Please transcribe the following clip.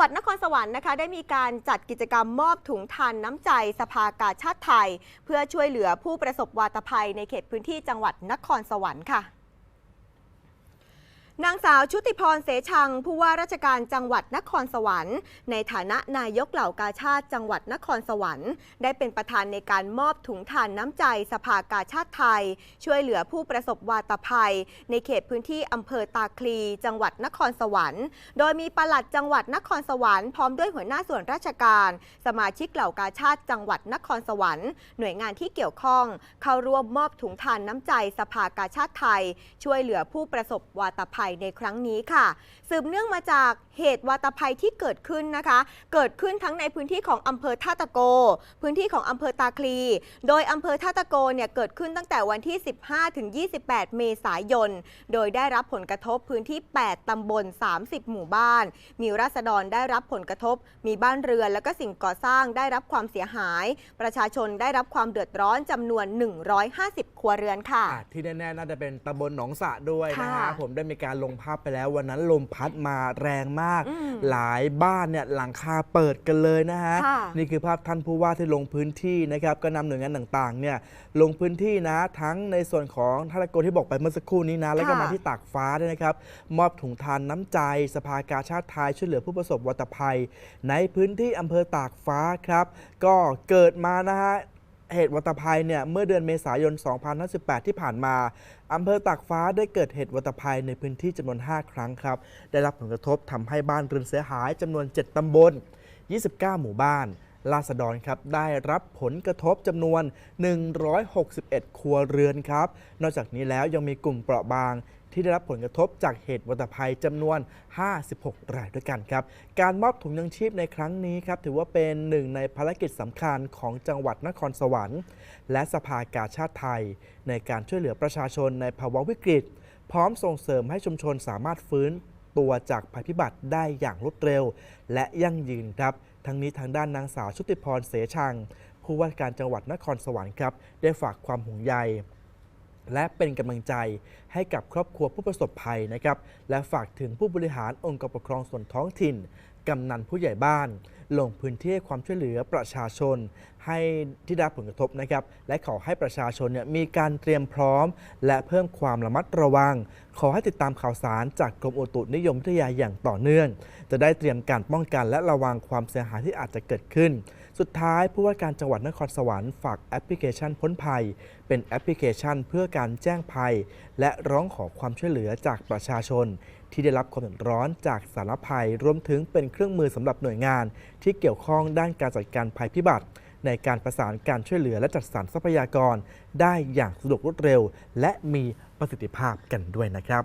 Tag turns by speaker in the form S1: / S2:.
S1: วัดนครสวรรค์นะคะได้มีการจัดกิจกรรมมอบถุงทานน้ำใจสภากาชาติไทย เพื่อช่วยเหลือผู้ประสบวาตภัยในเขตพื้นที่จังหวัดนครสวรรค์ค่ะ นางสาวชุติพรเสชัง ผู้ว่าราชการจังหวัดนครสวรรค์ ในฐานะนายกเหล่ากาชาติจังหวัดนครสวรรค์ ได้เป็นประธานในการมอบถุงทานน้ำใจสภากาชาติไทย ช่วยเหลือผู้ประสบวาตภัย ในเขตพื้นที่อำเภอตาคลี จังหวัดนครสวรรค์ โดยมีปลัดจังหวัดนครสวรรค์พร้อมด้วยหัวหน้าส่วนราชการ สมาชิกเหล่ากาชาติจังหวัดนครสวรรค์ หน่วยงานที่เกี่ยวข้อง เข้าร่วมมอบถุงทานน้ำใจสภากาชาติไทย ช่วยเหลือผู้ประสบวาตภัยในครั้งนี้ค่ะ สืบเนื่องมาจากเหตุวาตภัยที่เกิดขึ้นนะคะ เกิดขึ้นทั้งในพื้นที่ของอำเภอท่าตะโก พื้นที่ของอำเภอตาคลี โดยอำเภอท่าตะโกเนี่ยเกิดขึ้นตั้งแต่วันที่ 15ถึง28 เมษายน โดยได้รับผลกระทบพื้นที่ 8 ตำบล 30 หมู่บ้าน มีราษฎรได้รับผลกระทบ มีบ้านเรือนและก็สิ่งก่อสร้างได้รับความเสียหาย ประชาชนได้รับความเดือดร้อนจำนวน 150 ครัวเรือนค่ะ
S2: อะที่แน่ๆน่าจะเป็นตำบลหนองสะด้วยนะ
S1: ค่ะ
S2: ฮะผมได้มีการลงภาพไปแล้ว วันนั้นลมพัดมาแรงมาก
S1: อืม
S2: หลายบ้านเนี่ยหลังคาเปิดกันเลยนะฮะ
S1: ค่ะ
S2: นี่คือภาพท่านผู้ว่าที่ลงพื้นที่นะครับ ก็นำหน่วยงานต่างๆเนี่ยลงพื้นที่นะ ทั้งในส่วนของท่าตะโกที่บอกไปเมื่อสักครู่นี้นะ แล้วก็
S1: ค่ะ
S2: มาที่ตากฟ้าด้วยนะครับ มอบถุงทานน้ำใจ สภากาชาติไทยช่วยเหลือผู้ประสบวัตภัย ในพื้นที่อำเภอตากฟ้าครับ ก็เกิดมานะฮะ เหตุวัตภัยเนี่ยเมื่อเดือนเมษายน 2018 ที่ผ่านมาอำเภอตากฟ้าได้เกิดเหตุวัตภัยในพื้นที่จำนวน 5 ครั้งครับ ได้รับผลกระทบทำให้บ้านเรือนเสียหายจำนวน 7ตำบล 29 หมู่บ้าน ราษฎรครับได้รับผลกระทบจำนวน 161 ครัวเรือนครับ นอกจากนี้แล้วยังมีกลุ่มเปราะบางที่ได้รับผลกระทบจากเหตุวัตภัยจำนวน 56 รายด้วยกันครับ การมอบถุงยังชีพในครั้งนี้ครับ ถือว่าเป็นหนึ่งในภารกิจสำคัญของจังหวัดนครสวรรค์ และสภากาชาติไทย ในการช่วยเหลือประชาชนในภาวะวิกฤต พร้อมส่งเสริมให้ชุมชนสามารถฟื้นตัวจากภัยพิบัติได้อย่างรวดเร็ว และยั่งยืนครับ ทั้งนี้ทางด้านนางสาวชุติพรเสชัง ผู้ว่าการจังหวัดนครสวรรค์ครับ ได้ฝากความห่วงใยและเป็นกำลังใจให้กับครอบครัวผู้ประสบภัยนะครับ และฝากถึงผู้บริหารองค์กรปกครองส่วนท้องถิ่นกำนันผู้ใหญ่บ้าน ลงพื้นที่ให้ความช่วยเหลือประชาชน ให้ที่ได้รับผลกระทบนะครับ และขอให้ประชาชนเนี่ยมีการเตรียมพร้อม และเพิ่มความระมัดระวัง ขอให้ติดตามข่าวสารจากกรมอุตุนิยมวิทยาอย่างต่อเนื่อง จะได้เตรียมการป้องกันและระวังความเสียหายที่อาจจะเกิดขึ้น สุดท้ายผู้ว่าการจังหวัดนครสวรรค์ฝากแอปพลิเคชันพ้นภัย เป็นแอปพลิเคชันเพื่อการแจ้งภัย และร้องขอความช่วยเหลือจากประชาชน ที่ได้รับความเดือดร้อนจากสารภัย รวมถึงเป็นเครื่องมือสำหรับหน่วยงาน ที่เกี่ยวข้องด้านการจัดการภัยพิบัติ ในการประสานการช่วยเหลือและจัดสรรทรัพยากร ได้อย่างสะดวกรวดเร็ว และมีประสิทธิภาพกันด้วยนะครับ